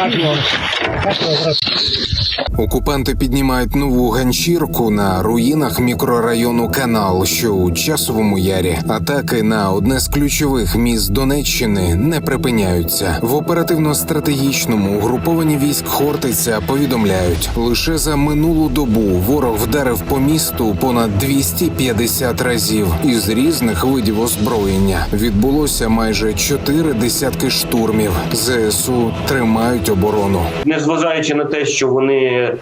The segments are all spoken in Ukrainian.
Hadi oğlum. Окупанти піднімають нову ганчірку на руїнах мікрорайону Канал, що у часовому ярі. Атаки на одне з ключових міст Донеччини не припиняються. В оперативно-стратегічному угрупованні військ Хортиця повідомляють, лише за минулу добу ворог вдарив по місту понад 250 разів із різних видів озброєння. Відбулося майже чотири десятки штурмів. ЗСУ тримають оборону. Незважаючи на те, що вони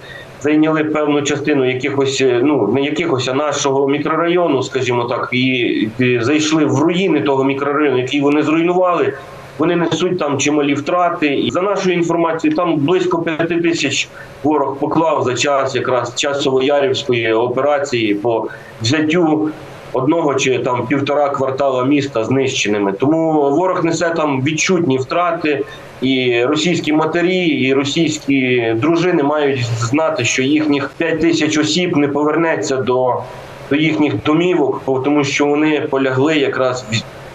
зайняли певну частину якихось, е, ну не якихось, а нашого мікрорайону, скажімо так, і, зайшли в руїни того мікрорайону, який вони зруйнували. Вони несуть там чималі втрати. І за нашою інформацією, там близько п'яти тисяч ворог поклав за час якраз часово-ярівської операції по взяттю одного чи там півтора квартала міста знищеними. Тому ворог несе там відчутні втрати, і російські матері, і російські дружини мають знати, що їхніх 5 тисяч осіб не повернеться до, до їхніх домівок, тому що вони полягли якраз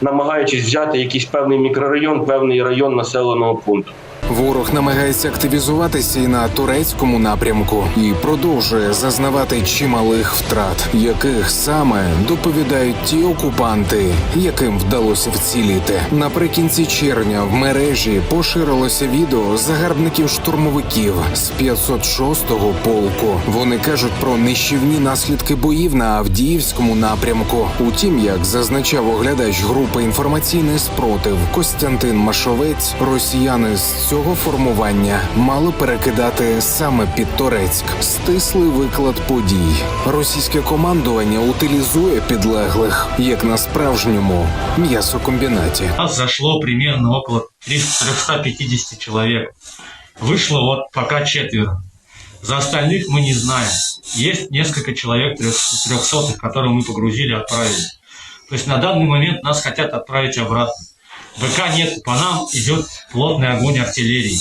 намагаючись взяти якийсь певний мікрорайон, певний район населеного пункту. Ворог намагається активізуватися і на турецькому напрямку і продовжує зазнавати чималих втрат, яких саме доповідають ті окупанти, яким вдалося вціліти. Наприкінці червня в мережі поширилося відео загарбників-штурмовиків з 506-го полку. Вони кажуть про нищівні наслідки боїв на Авдіївському напрямку. Утім, як зазначав оглядач групи інформаційний спротив Костянтин Машовець, росіяни з цього формування мали перекидати саме під Торецьк. Стислий виклад подій. Російське командування утилізує підлеглих як на справжньому м'ясокомбінаті. У нас зашло примерно около 300 350 человек. Вышло вот пока четверо. За остальных мы не знаем. Есть несколько человек трехсотых, которые мы погрузили, отправили. То есть на данный момент нас хотят отправить обратно. ВК нет, по нам идет плотный огонь артиллерии.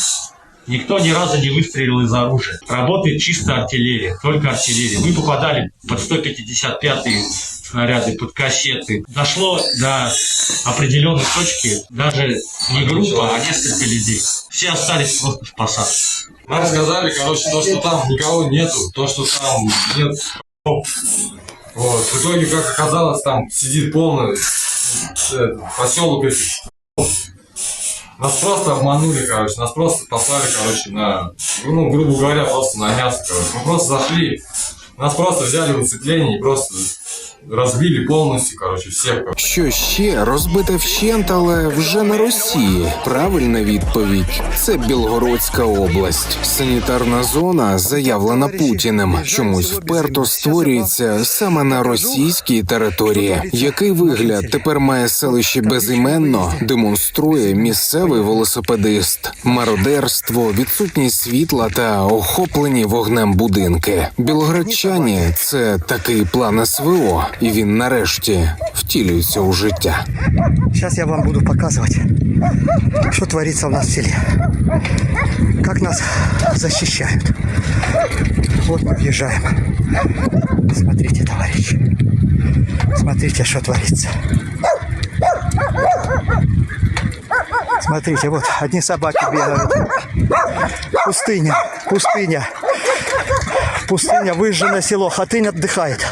Никто ни разу не выстрелил из оружия. Работает чисто артиллерия, только артиллерия. Мы попадали под 155-е снаряды, под кассеты. Дошло до определенной точки даже не группа, а несколько людей. Все остались просто спасаться. Нам сказали, короче, то, что там никого нету, то, что там нет. Вот. В итоге, как оказалось, там сидит полный э, поселок этих. Нас просто обманули, короче, нас просто послали, короче, на, ну, грубо говоря, просто на мясо, короче. Мы просто зашли, нас просто взяли в уцепление и просто разбили полностью, короче, всех. короче. Що ще розбите вщент, але вже на Росії. Правильна відповідь це Білгородська область. Санітарна зона, заявлена Путіним, чомусь вперто створюється саме на російській території. Який вигляд тепер має селище безіменно, демонструє місцевий велосипедист, мародерство, відсутність світла та охоплені вогнем будинки. Білоградчані це такий план СВО, і він нарешті втілюється у життя. Сейчас я вам буду показывать, что творится у нас в селе. Как нас защищают. Вот мы въезжаем. Смотрите, товарищи. Смотрите, что творится. Смотрите, вот одни собаки бегают. Пустыня, пустыня. Пустыня, выжженное село. Хатынь отдыхает.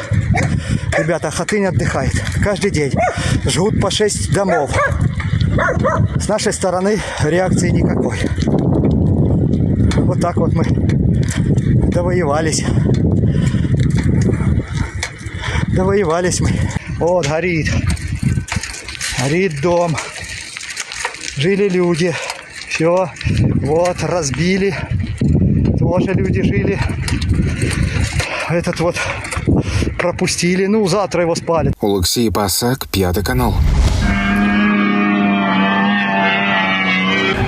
Ребята, Хатынь отдыхает. Каждый день. Жгут по 6 домов. С нашей стороны реакции никакой. Вот так вот мы довоевались. Довоевались мы. Вот горит. Горит дом. Жили люди. Все. Вот, разбили. Тоже люди жили. Этот вот пропустили. Ну, завтра его спалят. Олексій Пасак, п'ятий канал.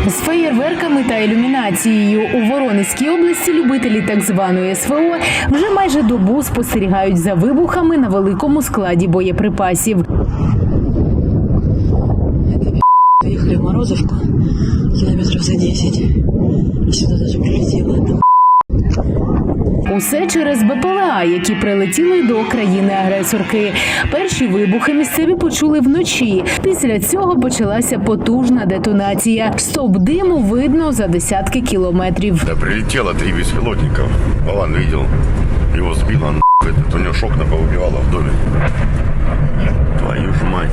З феєрверками та ілюмінацією у Воронезькій області любителі так званої СВО вже майже добу спостерігають за вибухами на великому складі боєприпасів. Ехали в Морозовку километров за 10. И сюда даже прилетело. Это У Усе через БПЛА, які прилетіли до країни-агресорки. Перші вибухи місцеві почули вночі. Після цього почалася потужна детонація. Стовп диму видно за десятки кілометрів. Да прилетело три беспилотника. Вован видел. Его сбило нахуй. У него шок на в доме. Твою ж мать.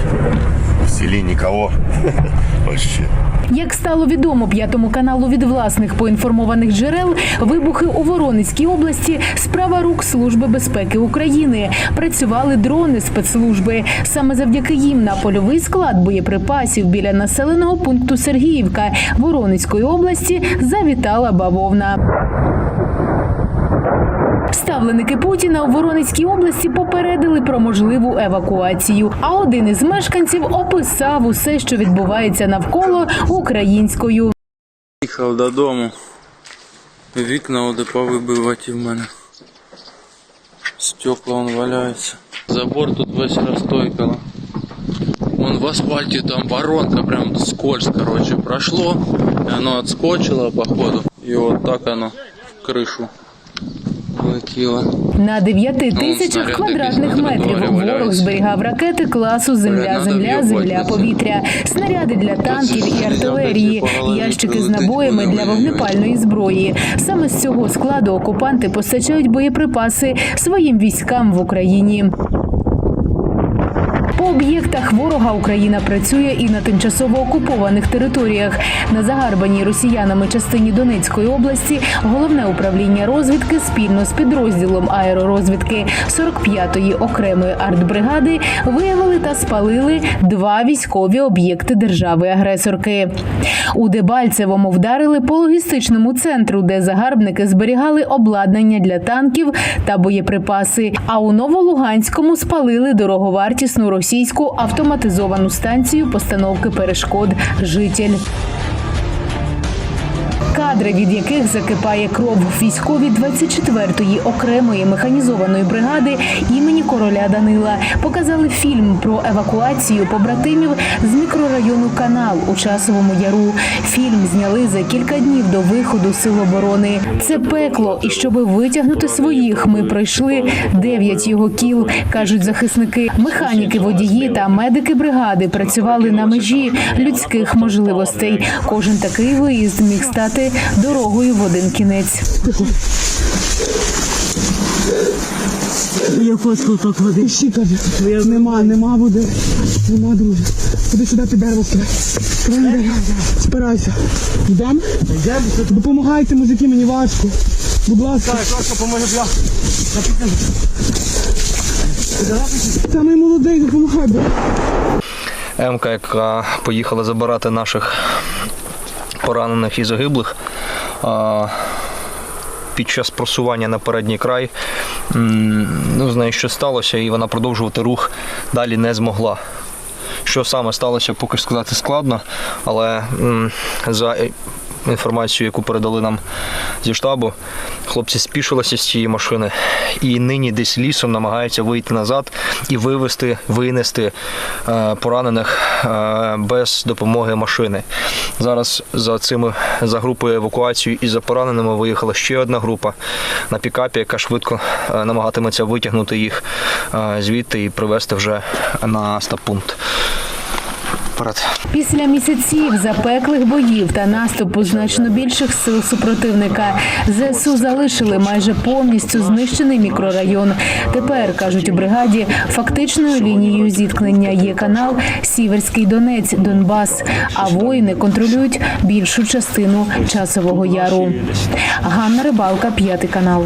В селе никого. Вообще. Як стало відомо п'ятому каналу від власних поінформованих джерел, вибухи у Воронезькій області справа рук Служби безпеки України. Працювали дрони спецслужби. Саме завдяки їм на польовий склад боєприпасів біля населеного пункту Сергіївка Воронезької області завітала бавовна. Ставленики Путіна у Воронезькій області попередили про можливу евакуацію. А один із мешканців описав усе, що відбувається навколо українською. Їхав додому. Вікна оде повибиваті в мене. Стекла он валяються. Забор тут весь розтойкало. Вон в асфальті там воронка, прям скользь, короче, прошло. И оно отскочило, походу. І от так оно в кришу влетіло. На 9 тисячах снаряди квадратних метрів ворог зберігав ракети класу Земля, земля, земля, повітря, снаряди для танків і артилерії, ящики з набоями для вогнепальної зброї. Саме з цього складу окупанти постачають боєприпаси своїм військам в Україні. Об'єктах ворога Україна працює і на тимчасово окупованих територіях. На загарбаній росіянами частині Донецької області головне управління розвідки спільно з підрозділом аеророзвідки 45-ї окремої артбригади виявили та спалили два військові об'єкти держави-агресорки. У Дебальцевому вдарили по логістичному центру, де загарбники зберігали обладнання для танків та боєприпаси. А у Новолуганському спалили дороговартісну російську автоматизовану станцію постановки перешкод житель. Кадри, від яких закипає кров військові 24-ї окремої механізованої бригади імені короля Данила, показали фільм про евакуацію побратимів з мікрорайону Канал у часовому яру. Фільм зняли за кілька днів до виходу сил оборони. Це пекло, і щоби витягнути своїх, ми пройшли дев'ять його кіл, кажуть захисники. Механіки, водії та медики бригади працювали на межі людських можливостей. Кожен такий виїзд міг стати дорогою в один кінець. Я фотку так води. Ищи, каже. Нема, нема води. Нема, друже. Ходи сюди під дерево. Край. Спирайся. Йдемо? Йдемо. Допомагайте, мужики, мені важко. Будь ласка. Так, важко, поможе, бля. Самий молодий, допомагай, бля. Емка, яка поїхала забирати наших поранених і загиблих. Під час просування на передній край ну, з нею щось сталося, і вона продовжувати рух далі не змогла. Що саме сталося, поки сказати складно, але за інформацією, яку передали нам зі штабу, хлопці спішилися з цієї машини і нині десь лісом намагаються вийти назад і вивезти, винести е, поранених е, без допомоги машини. Зараз за цими за групою евакуації і за пораненими виїхала ще одна група на пікапі, яка швидко е, намагатиметься витягнути їх звідти і привезти вже на стаб-пункт. Вперед. Після місяців запеклих боїв та наступу значно більших сил супротивника ЗСУ залишили майже повністю знищений мікрорайон. Тепер кажуть у бригаді, фактичною лінією зіткнення є канал Сіверський Донець, Донбас. А воїни контролюють більшу частину часового яру. Ганна Рибалка, п'ятий канал.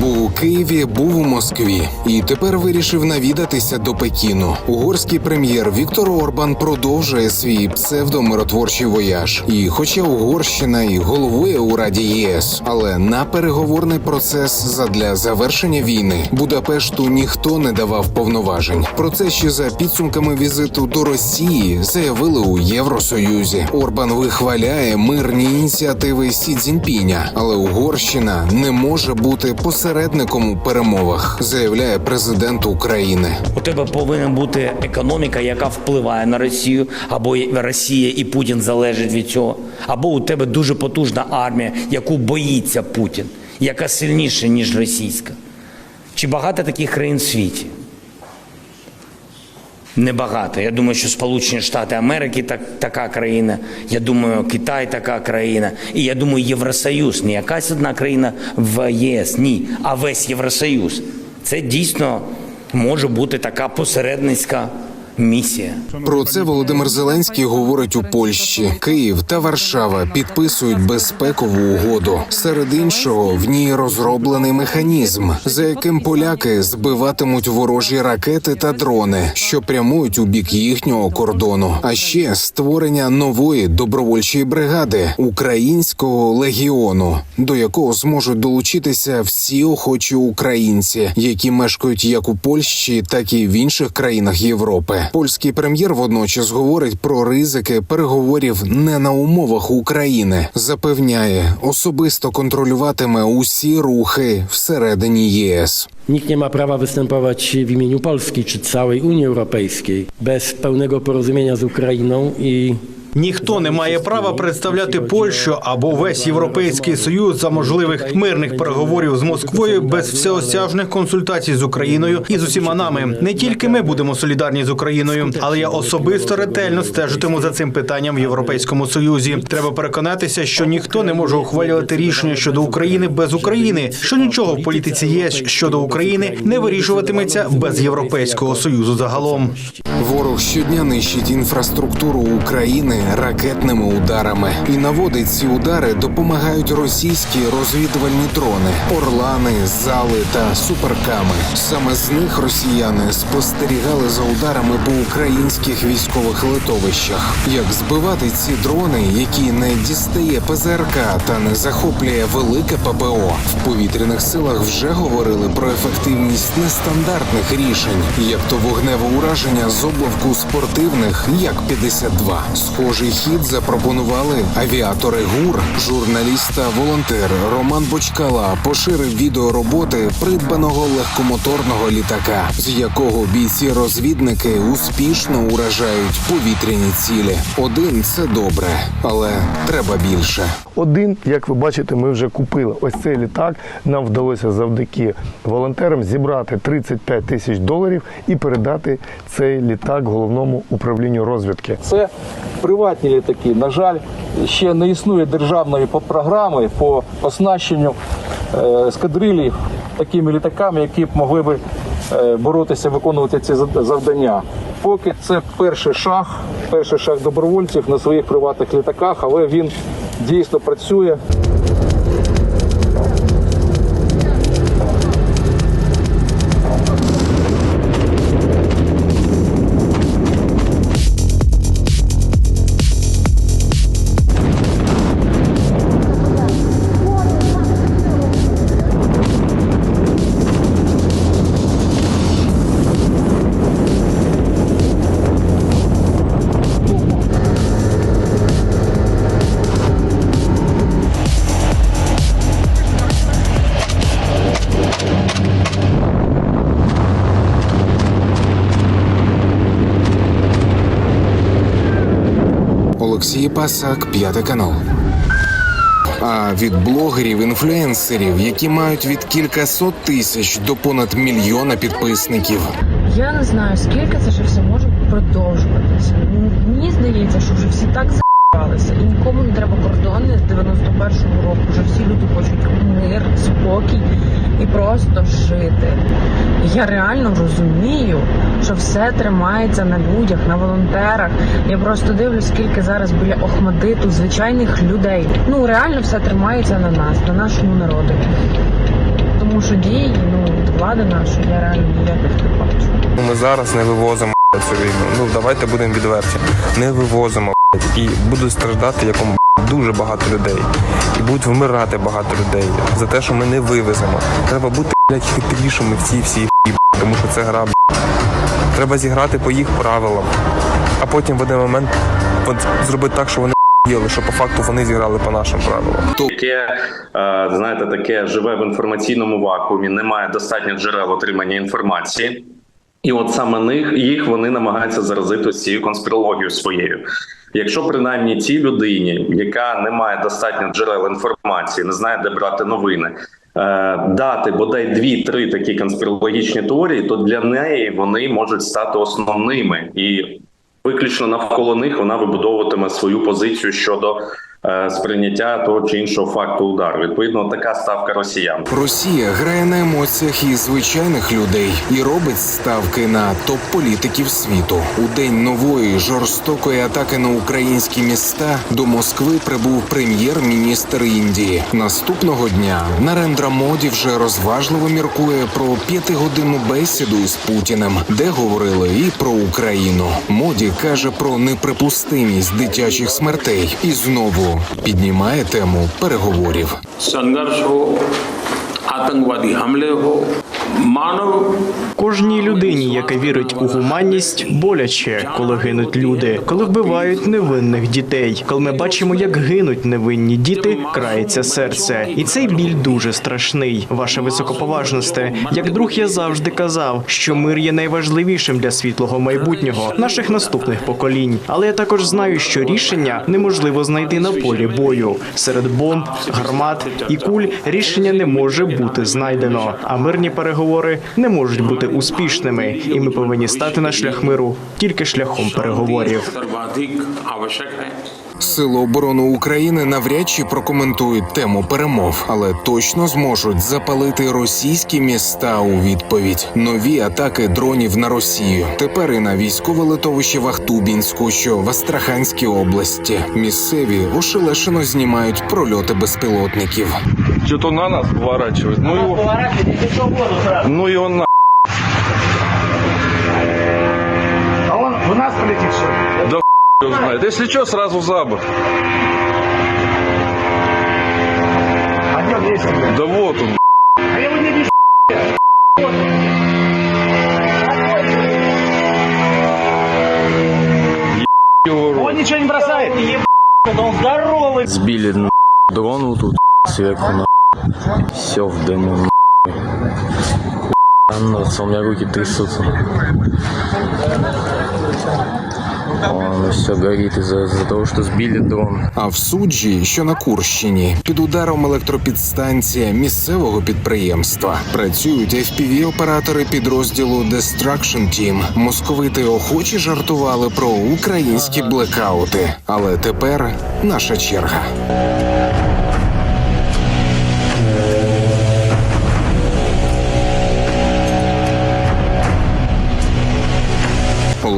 Був у Києві, був у Москві і тепер вирішив навідатися до Пекіну. Угорський прем'єр Віктор Орбан продовжує свій псевдомиротворчий вояж. І, хоча Угорщина і головує у Раді ЄС, але на переговорний процес задля завершення війни Будапешту ніхто не давав повноважень. Про це ще за підсумками візиту до Росії заявили у Євросоюзі. Орбан вихваляє мирні ініціативи Сі Цзіньпіня, але Угорщина не може бути посередником у перемовах, заявляє президент України. У тебе повинна бути економіка, яка впливає на Росію, або Росія і Путін залежить від цього, або у тебе дуже потужна армія, яку боїться Путін. яка сильніша, ніж російська? Чи багато таких країн в світі? Небагато. Я думаю, що Сполучені Штати Америки так, така країна. Я думаю, Китай така країна. І я думаю, Євросоюз. Не якась одна країна в ЄС, ні, а весь Євросоюз. Це дійсно може бути така посередницька місія. Про це Володимир Зеленський говорить у Польщі. Київ та Варшава підписують безпекову угоду. Серед іншого, в ній розроблений механізм, за яким поляки збиватимуть ворожі ракети та дрони, що прямують у бік їхнього кордону. А ще створення нової добровольчої бригади українського легіону, до якого зможуть долучитися всі охочі українці, які мешкають як у Польщі, так і в інших країнах Європи. Польський прем'єр водночас говорить про ризики переговорів не на умовах України. Запевняє, особисто контролюватиме усі рухи всередині ЄС. Nikt nie ma prawa występować w imieniu Polski czy całej Unii Europejskiej bez pełnego porozumienia z Ukrainą i Ніхто не має права представляти Польщу або весь європейський союз за можливих мирних переговорів з Москвою без всеосяжних консультацій з Україною і з усіма нами. Не тільки ми будемо солідарні з Україною, але я особисто ретельно стежитиму за цим питанням в Європейському Союзі. Треба переконатися, що ніхто не може ухвалювати рішення щодо України без України, що нічого в політиці ЄС щодо України не вирішуватиметься без Європейського союзу загалом. Ворог щодня нищить інфраструктуру України ракетними ударами, і наводить ці удари допомагають російські розвідувальні дрони, орлани, зали та суперками. Саме з них росіяни спостерігали за ударами по українських військових литовищах. Як збивати ці дрони, які не дістає ПЗРК та не захоплює велике ППО? В повітряних силах вже говорили про ефективність нестандартних рішень, як то вогневе ураження з облавку спортивних як 52 Схожий хід запропонували авіатори ГУР. Журналіст та волонтер Роман Бочкала поширив відео роботи придбаного легкомоторного літака, з якого бійці-розвідники успішно уражають повітряні цілі. Один це добре, але треба більше. Один, як ви бачите, ми вже купили. Ось цей літак. Нам вдалося завдяки волонтерам зібрати 35 тисяч доларів і передати цей літак головному управлінню розвідки. Це приватні літаки. На жаль, ще не існує державної програми по оснащенню е, ескадрилів такими літаками, які б могли би е, боротися, виконувати ці завдання. Поки це перший шаг, перший шаг добровольців на своїх приватних літаках, але він дійсно працює. Пасак, п'ятий канал. А від блогерів, інфлюенсерів, які мають від кількасот тисяч до понад мільйона підписників. Я не знаю, скільки це ще все може продовжуватися. Мені здається, що вже всі так за***алися. І нікому не треба кордони з 91-го року. Вже всі люди хочуть мир, спокій і просто жити. Я реально розумію, що все тримається на людях, на волонтерах. Я просто дивлюсь, скільки зараз біля Охмадиту звичайних людей. Ну реально все тримається на нас, на нашому народу. Тому що дії ну, від влади нашої я реально ніяких не бачу. Ми зараз не вивозимо війну. Ну давайте будемо відверті. Не вивозимо і будуть страждати якому дуже багато людей. І будуть вмирати багато людей за те, що ми не вивеземо. Треба бути блядь, хитрішими в цій всій тому що це гра. Треба зіграти по їх правилам, а потім в один момент зробити так, що вони їли, що по факту вони зіграли по нашим правилам. яке е, знаєте, таке живе в інформаційному вакуумі, немає достатньо джерел отримання інформації. І от саме них їх вони намагаються заразити цією конспірологією своєю. Якщо принаймні тій людині, яка не має достатньо джерел інформації, не знає, де брати новини, дати бодай дві-три такі конспірологічні теорії, то для неї вони можуть стати основними. І виключно навколо них вона вибудовуватиме свою позицію щодо е, сприйняття того чи іншого факту удару. Відповідно, така ставка росіян. Росія грає на емоціях і звичайних людей і робить ставки на топ-політиків світу. У день нової жорстокої атаки на українські міста до Москви прибув прем'єр-міністр Індії. Наступного дня Нарендра Моді вже розважливо міркує про п'ятигодинну бесіду із Путіним, де говорили і про Україну. Моді каже про неприпустимість дитячих смертей і знову піднімає тему переговорів. Кожній людині, яка вірить у гуманність, боляче, коли гинуть люди, коли вбивають невинних дітей. Коли ми бачимо, як гинуть невинні діти, крається серце, і цей біль дуже страшний. Ваша високоповажносте. Як друг, я завжди казав, що мир є найважливішим для світлого майбутнього, наших наступних поколінь. Але я також знаю, що рішення неможливо знайти на полі бою. Серед бомб, гармат і куль рішення не може бути знайдено. А мирні переговори не можуть бути успішними, і ми повинні стати на шлях миру тільки шляхом переговорів. Сили оборони України навряд чи прокоментують тему перемов, але точно зможуть запалити російські міста у відповідь. Нові атаки дронів на Росію. Тепер і на військове литовище Вахтубінську, що в Астраханській області. Місцеві ошелешено знімають прольоти безпілотників. Що то на нас поворачують? Ну його... Ну його на. А он в нас полетит, что его знает. Если что, сразу за борт. А где он есть? Да вот он. А я его не вижу. Он ничего не бросает. Он здоровый. Сбили на дрон вот тут сверху на все в дыму Аннуться, у меня руки трясутся. Он все горит из-за из того, что сбили дрон. А в суджі, що на Курщині, під ударом електропідстанція місцевого підприємства працюють FPV-оператори підрозділу Destruction Team. Московити охочі жартували про українські блекаути. Але тепер наша черга.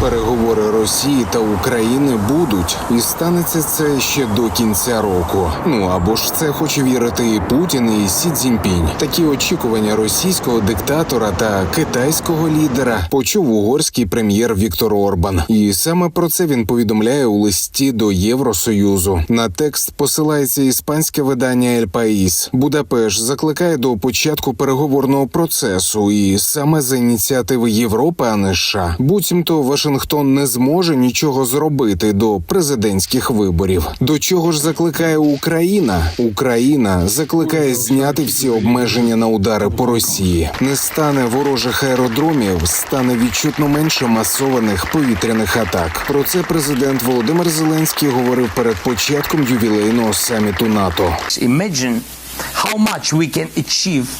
Переговори Росії та України будуть, і станеться це ще до кінця року. Ну або ж це хоче вірити і Путін, і Сі Цзіньпінь. Такі очікування російського диктатора та китайського лідера почув угорський прем'єр Віктор Орбан. І саме про це він повідомляє у листі до Євросоюзу. На текст посилається іспанське видання Ель Паїс. Будапешт закликає до початку переговорного процесу, і саме за ініціативи Європи, а не США. Буцімто Вашингтон не зможе нічого зробити до президентських виборів. До чого ж закликає Україна? Україна закликає зняти всі обмеження на удари по Росії. Не стане ворожих аеродромів, стане відчутно менше масованих повітряних атак. Про це президент Володимир Зеленський говорив перед початком ювілейного саміту НАТО.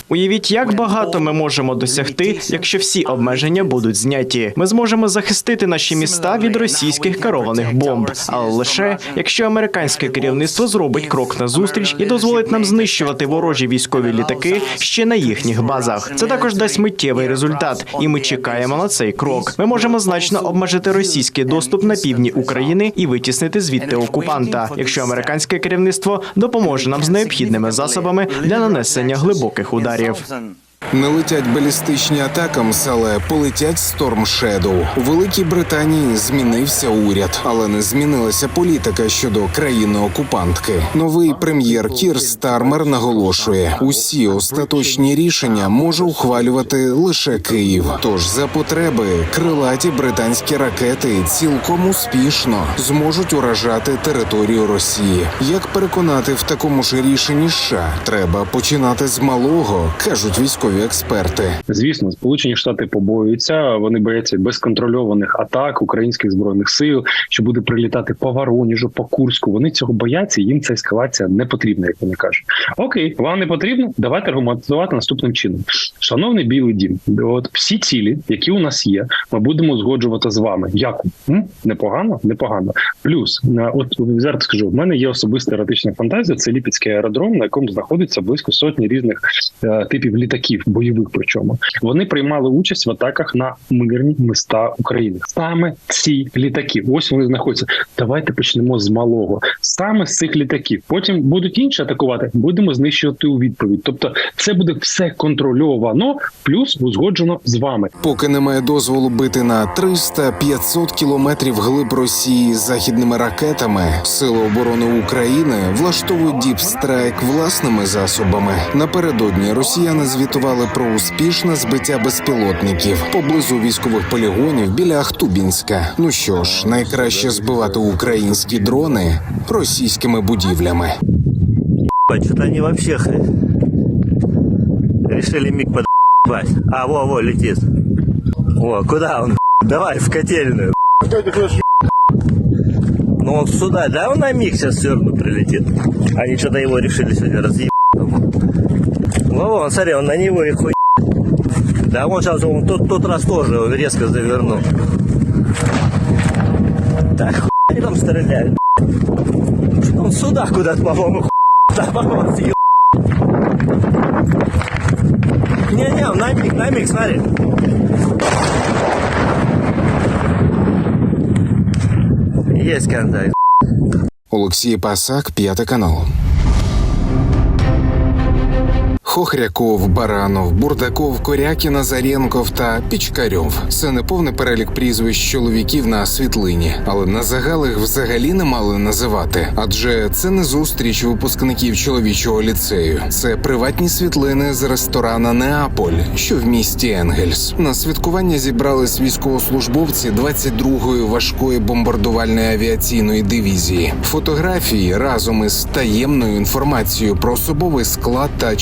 Уявіть, як багато ми можемо досягти, якщо всі обмеження будуть зняті. Ми зможемо захистити наші міста від російських керованих бомб, але лише якщо американське керівництво зробить крок назустріч і дозволить нам знищувати ворожі військові літаки ще на їхніх базах. Це також дасть миттєвий результат, і ми чекаємо на цей крок. Ми можемо значно обмежити російський доступ на півдні України і витіснити звідти окупанта, якщо американське керівництво допоможе нам з необхідними засобами для нанесення глибоких ударів. Не летять балістичні атакамс, але полетять Storm Shadow. У Великій Британії змінився уряд, але не змінилася політика щодо країни-окупантки. Новий прем'єр Кір Стармер наголошує: усі остаточні рішення може ухвалювати лише Київ. Тож за потреби крилаті британські ракети цілком успішно зможуть уражати територію Росії. Як переконати в такому ж рішенні США? Треба починати з малого, кажуть військові експерти. Звісно, Сполучені Штати побоюються. Вони бояться безконтрольованих атак українських збройних сил, що буде прилітати по Вороніжу, по Курську. Вони цього бояться. Їм ця ескалація не потрібна, як вони кажуть. Окей, вам не потрібно. Давайте аргументувати наступним чином. Шановний білий дім, от всі цілі, які у нас є, ми будемо узгоджувати з вами. Як непогано, непогано. Плюс от зараз скажу, в мене є особиста еротична фантазія. Це Ліпецький аеродром, на якому знаходиться близько сотні різних е, типів літаків, бойових. Причому вони приймали участь в атаках на мирні міста України. Саме ці літаки. Ось вони знаходяться. Давайте почнемо з малого. Саме з цих літаків. Потім будуть інші атакувати. Будемо знищувати у відповідь. Тобто, це буде все контрольовано, плюс узгоджено з вами. Поки немає дозволу бити на 300-500 кілометрів глиб Росії західними ракетами, сили оборони України влаштовують діпстрайк власними засобами. Напередодні росіяни звітували про успішне збиття безпілотників поблизу військових полігонів біля Ахтубінська. Ну що ж, найкраще збивати українські дрони російськими будівлями. Что-то вообще решили миг подбать. А, во, во, летит. О, куда он? Давай, в котельную. Ну вот сюда, да, он на миг сейчас все равно прилетит. Они что-то его решили сегодня разъебать. Во, во, смотри, он на него и хуй. Да, он сейчас, он тот, тот раз тоже резко завернул. Так, хуй там стреляют. Он сюда куда-то, по-моему, хуй. Да, по-моему, съеб- Не-не, на миг, на миг, смотри. Есть контакт. Олексій Пасак, п'ятий канал. Хохряков, Баранов, Бурдаков, Корякін, Назаренков та Пічкарьов. Це не повний перелік прізвищ чоловіків на світлині, але на загал їх взагалі не мали називати. Адже це не зустріч випускників чоловічого ліцею. Це приватні світлини з ресторана Неаполь, що в місті Енгельс. На святкування зібрались військовослужбовці 22-ї важкої бомбардувальної авіаційної дивізії. Фотографії разом із таємною інформацією про особовий склад та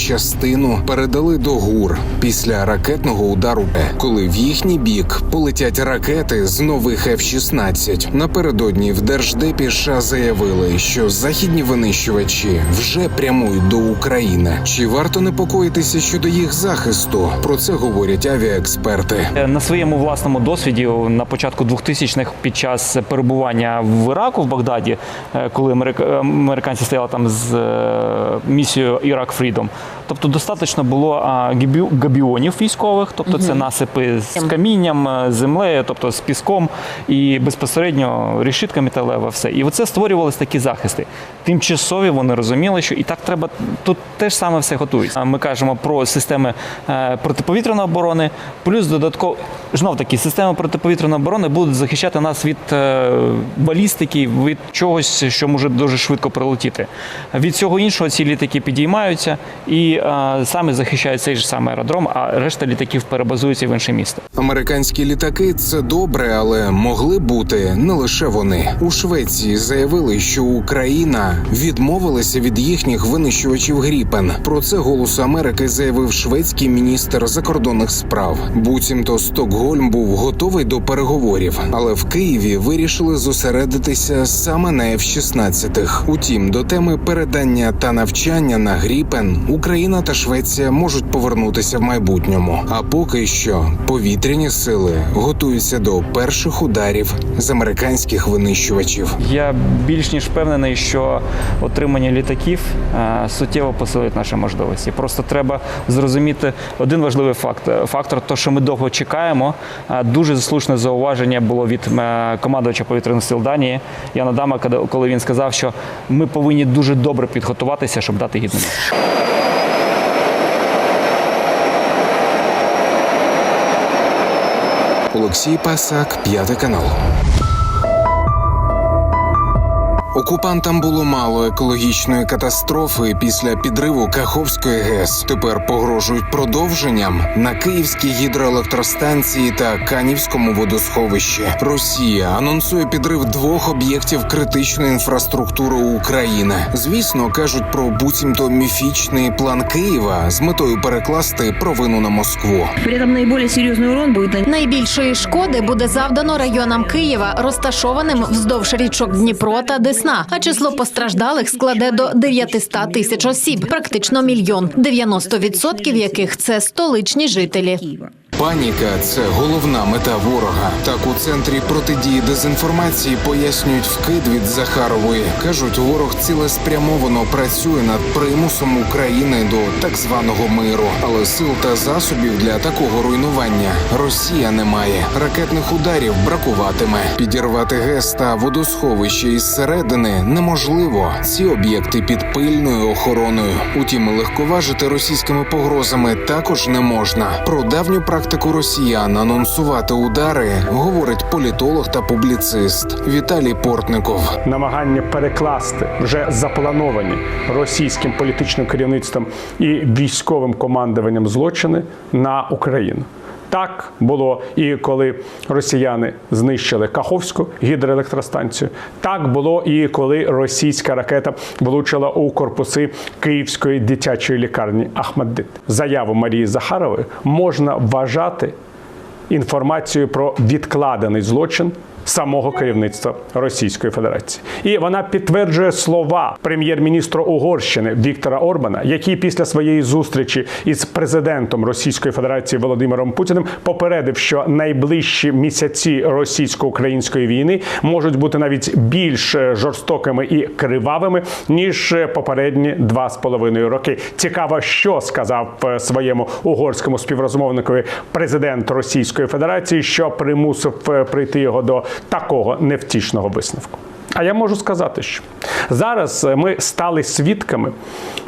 частину передали до ГУР після ракетного удару, коли в їхній бік полетять ракети з нових F-16. Напередодні в держдепі США заявили, що західні винищувачі вже прямують до України. Чи варто непокоїтися щодо їх захисту? Про це говорять авіаексперти. На своєму власному досвіді на початку 2000-х під час перебування в Іраку в Багдаді, е, коли америка- американці стояли там з е, місією Ірак Фрідом. Тобто достатньо було габіонів військових, тобто це насипи з камінням, е, з землею, тобто з піском і безпосередньо решітка металева, все. І оце створювалися такі захисти. Тимчасові вони розуміли, що і так треба тут теж саме все готується. Ми кажемо про системи е, протиповітряної оборони, плюс додатково знов таки системи протиповітряної оборони будуть захищати нас від е, балістики, від чогось, що може дуже швидко прилетіти. Від всього іншого ці літаки підіймаються і е, саме захищають цей ж самий аеродром, а решта літаків перебазуються в інше місто. Американські літаки це добре, але могли бути не лише вони. У Швеції заявили, що Україна відмовилася від їхніх винищувачів Гріпен. Про це голосу Америки заявив шведський міністр закордонних справ. Буцімто Стокгольм був готовий до переговорів, але в Києві вирішили зосередитися саме на F-16. Утім, до теми передання та навчання на Гріпен Україна та Швеція можуть повернутися в майбутньому. А поки що повітряні сили готуються до перших ударів з американських винищувачів. Я більш ніж впевнений, що отримання літаків е, суттєво посилить наші можливості. Просто треба зрозуміти один важливий факт. Фактор, то, що ми довго чекаємо. Дуже слушне зауваження було від е, командувача повітряних сил Данії Яна Дама, коли він сказав, що ми повинні дуже добре підготуватися, щоб дати гідну. Олексій Пасак, п'ятий канал. Окупантам було мало екологічної катастрофи після підриву Каховської ГЕС. Тепер погрожують продовженням на Київській гідроелектростанції та Канівському водосховищі. Росія анонсує підрив двох об'єктів критичної інфраструктури України. Звісно, кажуть про буцімто міфічний план Києва з метою перекласти провину на Москву. При этом наиболее серьезный урон будет Найбільшої шкоди буде завдано районам Києва, розташованим вздовж річок Дніпро та Десна. А число постраждалих складе до 900 тисяч осіб, практично мільйон, 90% яких це столичні жителі. Паніка це головна мета ворога. Так у центрі протидії дезінформації пояснюють вкид від Захарової. кажуть, ворог цілеспрямовано працює над примусом України до так званого миру, але сил та засобів для такого руйнування Росія не має. Ракетних ударів бракуватиме. Підірвати ГЕС та водосховище із середини неможливо. Ці об'єкти під пильною охороною. Утім, легковажити російськими погрозами також не можна. Про давню практику росіян анонсувати удари говорить політолог та публіцист Віталій Портников. намагання перекласти вже заплановані російським політичним керівництвом і військовим командуванням злочини на Україну. Так було і коли росіяни знищили Каховську гідроелектростанцію. Так було і коли російська ракета влучила у корпуси Київської дитячої лікарні Ахмаддит. Заяву Марії Захарової можна вважати інформацією про відкладений злочин самого керівництва Російської Федерації. І вона підтверджує слова прем'єр-міністра Угорщини Віктора Орбана, який після своєї зустрічі із президентом Російської Федерації Володимиром Путіним попередив, що найближчі місяці російсько-української війни можуть бути навіть більш е, жорстокими і кривавими ніж е, попередні два з половиною роки. Цікаво, що сказав е, своєму угорському співрозмовникові президент Російської Федерації, що примусив прийти його до такого невтішного висновку. А я можу сказати, що зараз е, ми стали свідками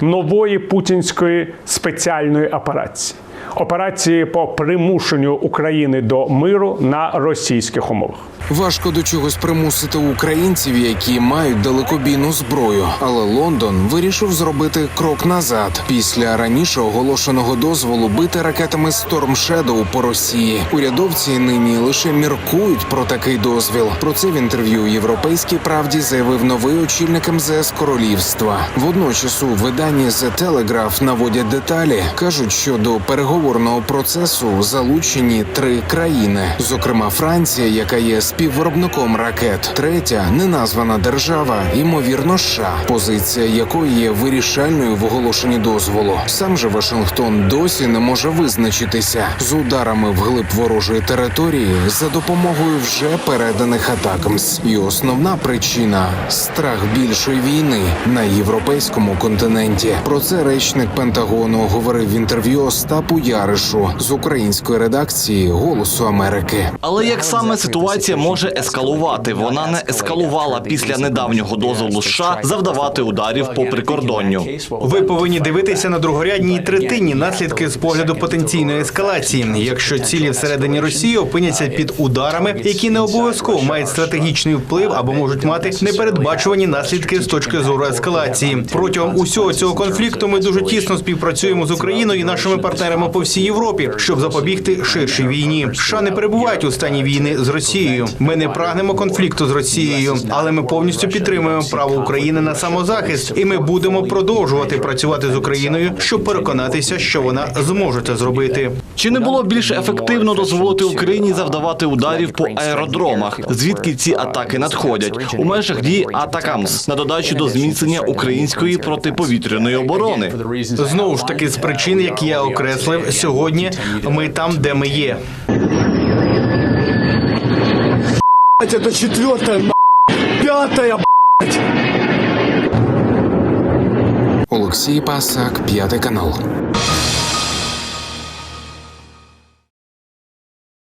нової путінської спеціальної операції. Операції по примушенню України до миру на російських умовах. Важко до чогось примусити українців, які мають далекобійну зброю. Але Лондон вирішив зробити крок назад після раніше оголошеного дозволу бити ракетами Storm Shadow по Росії. Урядовці нині лише міркують про такий дозвіл. Про це в інтерв'ю Європейській правді заявив новий очільник МЗС Королівства. Водночас у виданні The Telegraph наводять деталі. кажуть, що до переговорного процесу залучені три країни, зокрема Франція, яка є співвиробником ракет, третя неназвана держава, ймовірно, США, позиція якої є вирішальною в оголошенні дозволу. Сам же Вашингтон досі не може визначитися з ударами вглиб ворожої території за допомогою вже переданих атакамс. І основна причина страх більшої війни на європейському континенті. Про це речник Пентагону говорив в інтерв'ю Остапу Яришу з української редакції Голосу Америки. Але як саме ситуація може ескалувати? Вона не ескалувала після недавнього дозволу США завдавати ударів по прикордонню. Ви повинні дивитися на другорядні і третинні наслідки з погляду потенційної ескалації. Якщо цілі всередині Росії опиняться під ударами, які не обов'язково мають стратегічний вплив або можуть мати непередбачувані наслідки з точки зору ескалації. Протягом усього цього конфлікту ми дуже тісно співпрацюємо з Україною і нашими партнерами по всій Європі, щоб запобігти ширшій війні. США не перебувають у стані війни з Росією. Ми не прагнемо конфлікту з Росією, але ми повністю підтримуємо право України на самозахист, і ми будемо продовжувати працювати з Україною, щоб переконатися, що вона зможе це зробити. Чи не було більш ефективно дозволити Україні завдавати ударів по аеродромах, звідки ці атаки надходять у межах дії Атакамс на додачу до зміцнення української протиповітряної оборони? Знову ж таки, з причин, які я окреслив сьогодні, ми там, де ми є. Это четвертая, пятая, Олексій Пасак, п'ятий канал.